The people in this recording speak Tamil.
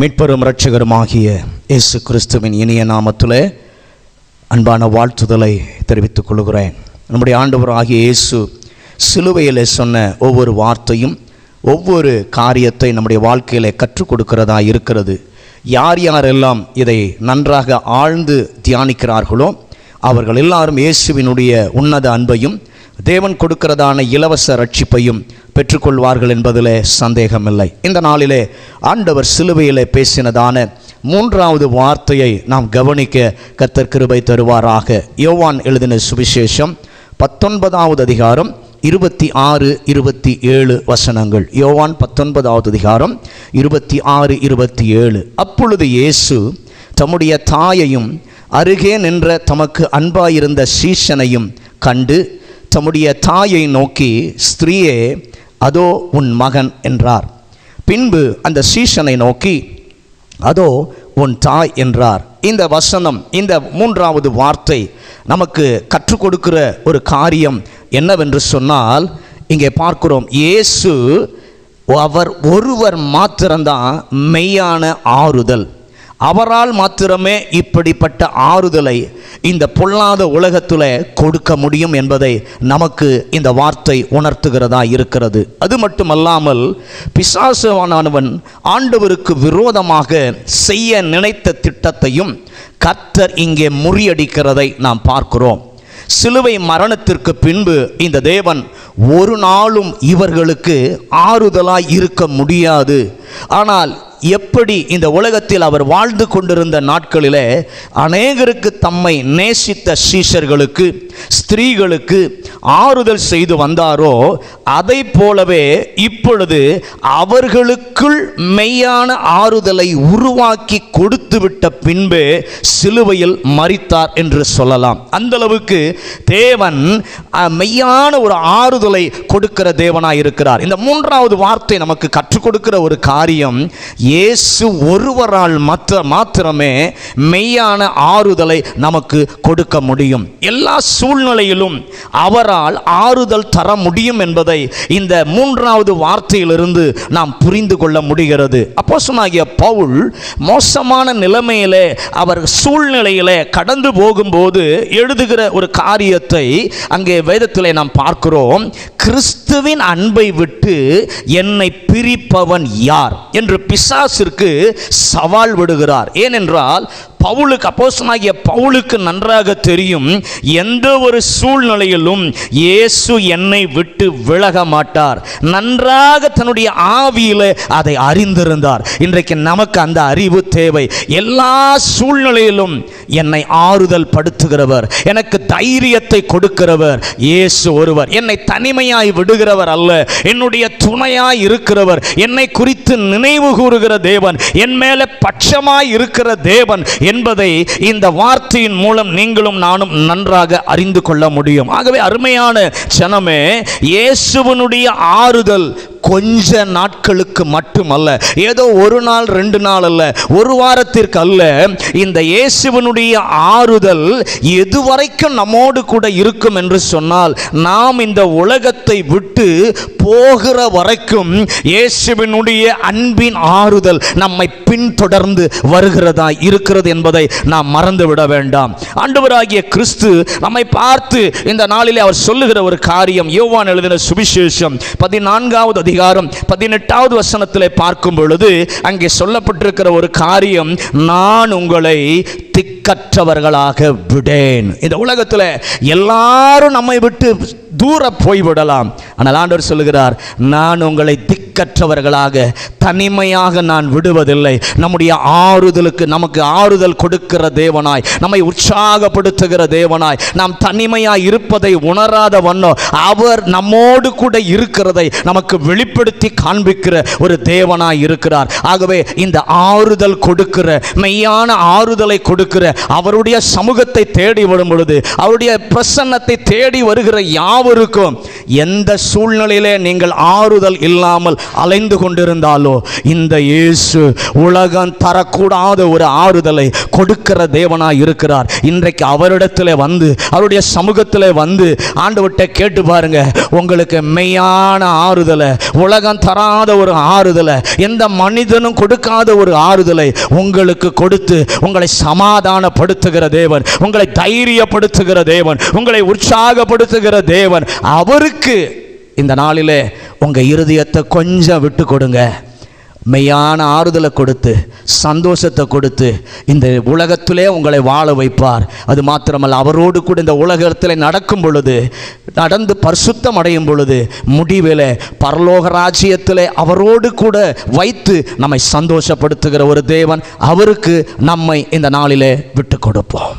மீட்பெரும் இரட்சகருமாகிய இயேசு கிறிஸ்துவின் இனிய நாமத்தில் அன்பான வாழ்த்துதலை தெரிவித்துக் கொள்கிறேன். நம்முடைய ஆண்டவராகிய இயேசு சிலுவையில் சொன்ன ஒவ்வொரு வார்த்தையும் ஒவ்வொரு காரியத்தை நம்முடைய வாழ்க்கையில் கற்றுக் கொடுக்கிறதா இருக்கிறது. யார் யாரெல்லாம் இதை நன்றாக ஆழ்ந்து தியானிக்கிறார்களோ அவர்கள் எல்லாரும் இயேசுவினுடைய உன்னத அன்பையும் தேவன் கொடுக்கிறதான இலவச ரட்சிப்பையும் பெற்றுக்கொள்வார்கள் என்பதிலே சந்தேகமில்லை. இந்த நாளிலே ஆண்டவர் சிலுவையிலே பேசினதான மூன்றாவது வார்த்தையை நாம் கவனிக்க கத்தர் கிருபை தருவாராக. யோவான் எழுதின சுவிசேஷம் பத்தொன்பதாவது அதிகாரம் இருபத்தி ஆறு இருபத்தி ஏழு வசனங்கள். யோவான் பத்தொன்பதாவது அதிகாரம் இருபத்தி ஆறு இருபத்தி ஏழு. அப்பொழுது இயேசு தம்முடைய தாயையும் அருகே நின்ற தமக்கு அன்பாயிருந்த சீஷனையும் கண்டு தம்முடைய தாயை நோக்கி ஸ்திரீயே அதோ உன் மகன் என்றார். பின்பு அந்த சீஷனை நோக்கி அதோ உன் தாய் என்றார். இந்த வசனம் இந்த மூன்றாவது வார்த்தை நமக்கு கற்றுக் கொடுக்கிற ஒரு காரியம் என்னவென்று சொன்னால் இங்கே பார்க்கிறோம் இயேசு அவர் ஒருவர் மாத்திரம்தான் மெய்யான ஆறுதல். அவரால் மாத்திரமே இப்படிப்பட்ட ஆறுதலை இந்த பொல்லாத உலகத்தில் கொடுக்க முடியும் என்பதை நமக்கு இந்த வார்த்தை உணர்த்துகிறதா இருக்கிறது. அது மட்டுமல்லாமல் பிசாசுவானவன் ஆண்டவருக்கு விரோதமாக செய்ய நினைத்த திட்டத்தையும் கர்த்தர் இங்கே முறியடிக்கிறதை நாம் பார்க்கிறோம். சிலுவை மரணத்திற்கு பின்பு இந்த தேவன் ஒரு நாளும் இவர்களுக்கு ஆறுதலாய் இருக்க முடியாது. ஆனால் எப்படி இந்த உலகத்தில் அவர் வாழ்ந்து கொண்டிருந்த நாட்களிலே அநேகருக்கு தம்மை நேசித்த சீஷர்களுக்கு ஸ்திரீகளுக்கு ஆறுதல் செய்து வந்தாரோ அதை போலவே இப்பொழுது அவர்களுக்குள் மெய்யான ஆறுதலை உருவாக்கி கொடுத்து விட்ட பின்பு சிலுவையில் மறித்தார் என்று சொல்லலாம். அந்த அளவுக்கு தேவன் மெய்யான ஒரு ஆறுதலை கொடுக்கிற தேவனாயிருக்கிறார். இந்த மூன்றாவது வார்த்தை நமக்கு கற்றுக் கொடுக்கிற ஒரு காரியம் இயேசு ஒருவரால் மற்ற மாத்திரமே மெய்யான ஆறுதலை நமக்கு கொடுக்க முடியும். எல்லா சூழ்நிலையிலும் அவரால் ஆறுதல் தர முடியும் என்பதை இந்த மூன்றாவது வார்த்தையிலிருந்து நாம் புரிந்து கொள்ள முடிகிறது. அப்போசனாகிய பவுல் மோசமான நிலைமையிலே அவர் சூழ்நிலையிலே கடந்து போகும்போது எழுதுகிற ஒரு காரியத்தை அங்கே வேதத்தில் நாம் பார்க்கிறோம். கிறிஸ்துவின் அன்பை விட்டு என்னை பிரிப்பவன் யார்? என்று பிசாசிற்கு சவால் விடுகிறார். ஏனென்றால் பவுலுக்கு அப்போசனாகிய பவுலுக்கு நன்றாக தெரியும் எந்த ஒரு சூழ்நிலையிலும் இயேசு என்னை விட்டு விலக மாட்டார். நன்றாக தன்னுடைய ஆவியில் அதை அறிந்திருந்தார். இன்றைக்கு நமக்கு அந்த அறிவு தேவை. எல்லா சூழ்நிலையிலும் என்னை ஆறுதல் படுத்துகிறவர் எனக்கு தைரியத்தை கொடுக்கிறவர் இயேசு ஒருவர். என்னை தனிமையாய் விடுகிறவர் அல்ல என்னுடைய துணையாய் இருக்கிறவர். என்னை குறித்து நினைவு கூறுகிற தேவன் என் மேலே பட்சமாய் இருக்கிற தேவன் என்பதை இந்த வார்த்தையின் மூலம் நீங்களும் நானும் நன்றாக அறிந்து கொள்ள முடியும். ஆகவே அருமையான சனமே இயேசுவனுடைய ஆறுதல் கொஞ்ச நாட்களுக்கு மட்டுமல்ல ஏதோ ஒரு நாள் ரெண்டு நாள் அல்ல ஒரு வாரத்திற்கு அல்ல இந்த இயேசுவனுடைய ஆறுதல் எதுவரைக்கும் நம்மோடு கூட இருக்கும் என்று சொன்னால் நாம் இந்த உலகத்தை விட்டு போகிற வரைக்கும் இயேசுவினுடைய அன்பின் ஆறுதல் நம்மை பின்தொடர்ந்து வருகிறதா இருக்கிறது என்பதை நாம் மறந்து விட வேண்டாம். ஆண்டவராகிய கிறிஸ்து நம்மை பார்த்து இந்த நாளிலே அவர் சொல்லுகிற ஒரு காரியம் யோவான் எழுதின சுவிசேஷம் பதினான்காவது அதிகாரம் பதினெட்டாவது வசனத்தில் பார்க்கும் பொழுது அங்கே சொல்லப்பட்டிருக்கிற ஒரு காரியம் நான் உங்களை திக்கற்றவர்களாக விடேன். இந்த உலகத்தில் எல்லாரும் நம்மை விட்டு தூர போய்விடலாம் ஆனால் ஆண்டவர் சொல்லுகிறார் நான் உங்களை திக்கற்றவர்களாக தனிமையாக நான் விடுவதில்லை. நம்முடைய ஆறுதலுக்கு நமக்கு ஆறுதல் கொடுக்கிற தேவனாய் நம்மை உற்சாகப்படுத்துகிற தேவனாய் நாம் தனிமையாக இருப்பதை உணராத வண்ணம் அவர் நம்மோடு கூட இருக்கிறதை நமக்கு வெளிப்படுத்தி காண்பிக்கிற ஒரு தேவனாய் இருக்கிறார். ஆகவே இந்த ஆறுதல் கொடுக்கிற மெய்யான ஆறுதலை கொடுக்கிற அவருடைய சமூகத்தை தேடி வரும் பொழுது அவருடைய பிரசன்னத்தை தேடி வருகிற யாவ யாவருக்கும் எந்த சூழ்நிலையிலே நீங்கள் ஆறுதல் இல்லாமல் அலைந்து கொண்டிருந்தாலோ இந்த இயேசு உலகம் தரக்கூடாத ஒரு ஆறுதலை கொடுக்கிற தேவனாய் இருக்கிறார். இன்றைக்கு அவரிடத்தில் வந்து அவருடைய சமூகத்தில் வந்து ஆண்டவர்கிட்ட கேட்டு பாருங்க உங்களுக்கு மெய்யான ஆறுதலை உலகம் தராத ஒரு ஆறுதலை எந்த மனிதனும் கொடுக்காத ஒரு ஆறுதலை உங்களுக்கு கொடுத்து உங்களை சமாதானப்படுத்துகிற தேவன் உங்களை தைரியப்படுத்துகிற தேவன் உங்களை உற்சாகப்படுத்துகிற தேவன் அவருக்கு இந்த நாளிலே உங்கள் இருதயத்தை கொஞ்சம் விட்டு கொடுங்க. மெய்யான ஆறுதலை கொடுத்து சந்தோஷத்தை கொடுத்து இந்த உலகத்திலே உங்களை வாழ வைப்பார். அது மாத்திரமல்ல அவரோடு கூட இந்த உலகத்தில் நடக்கும் பொழுது நடந்து பரிசுத்தம் அடையும் பொழுது முடிவில் பரலோக ராஜ்யத்தில் அவரோடு கூட வைத்து நம்மை சந்தோஷப்படுத்துகிற ஒரு தேவன் அவருக்கு நம்மை இந்த நாளிலே விட்டு கொடுப்போம்.